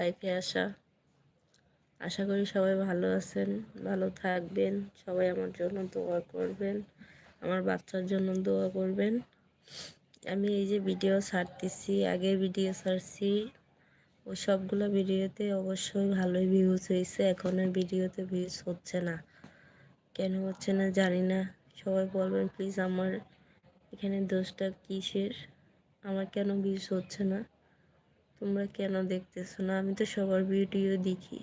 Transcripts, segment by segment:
লাইফে আসা। আশা করি সবাই ভালো আছেন, ভালো থাকবেন, সবাই আমার জন্য দোয়া করবেন, আমার বাচ্চার জন্য দোয়া করবেন। আমি এই যে ভিডিও ছাড়তেছি আগে ভিডিও ছাড়ছি ও সবগুলো ভিডিওতে অবশ্যই ভালোই ভিউজ হয়েছে, এখন আর ভিডিওতে ভিউজ হচ্ছে না। কেন হচ্ছে না জানি না। সবাই বলবেন প্লিজ আমার এখানে দোষটা কিসের? আমার কেন ভিউজ হচ্ছে না? তোমরা কেন দেখতেছো না? আমি তো সবার ভিডিও দেখি।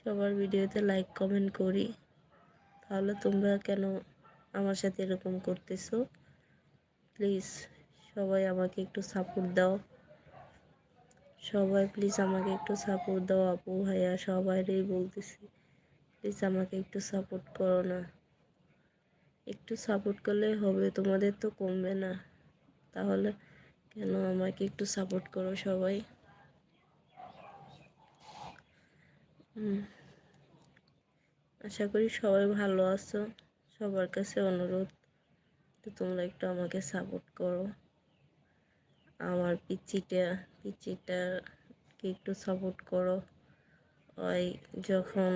সবার ভিডিওতে লাইক কমেন্ট করি। তাহলে তোমরা কেন আমার সাথে এরকম করতেছো? প্লিজ সবাই আমাকে একটু সাপোর্ট দাও। সবাই প্লিজ আমাকে একটু সাপোর্ট দাও আপু, ভাইয়া, সবাইরই বলতেছি। প্লিজ আমাকে একটু সাপোর্ট করো না। একটু সাপোর্ট করলেই হবে, তোমাদের তো কমবে না। তাহলে কেন আমাকে একটু সাপোর্ট করো সবাই? আশা করি সবাই ভালো আছো, সবার কাছে অনুরোধ তো তোমরা একটু আমাকে সাপোর্ট করো। আমার পিচিটা, পিচিটাকে একটু সাপোর্ট করো। ওই যখন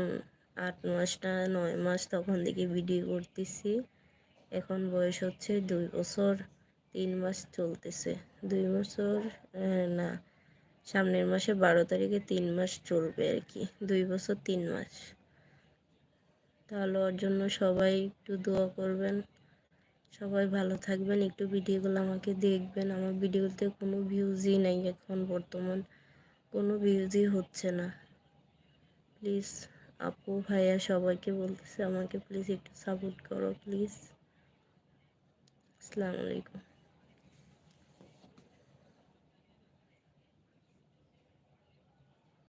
আট মাসটা নয় মাস তখন থেকে ভিডিও করতেছি। এখন বয়স হচ্ছে দুই বছর। তিন মাস চলতেছে। দুই বছর না, সামনের মাসে বারো তারিখে তিন মাস চলবে আর কি। দুই বছর তিন মাস। তাহলে ওর জন্য সবাই একটু দোয়া করবেন। সবাই ভালো থাকবেন। একটু ভিডিওগুলো আমাকে দেখবেন। আমার ভিডিওতে কোনো ভিউজই নেই এখন বর্তমান। কোনো ভিউজই হচ্ছে না। প্লিজ আপু, ভাইয়া সবাইকে বলতেছে আমাকে প্লিজ একটু সাপোর্ট করো প্লিজ আসসালামু আলাইকুম।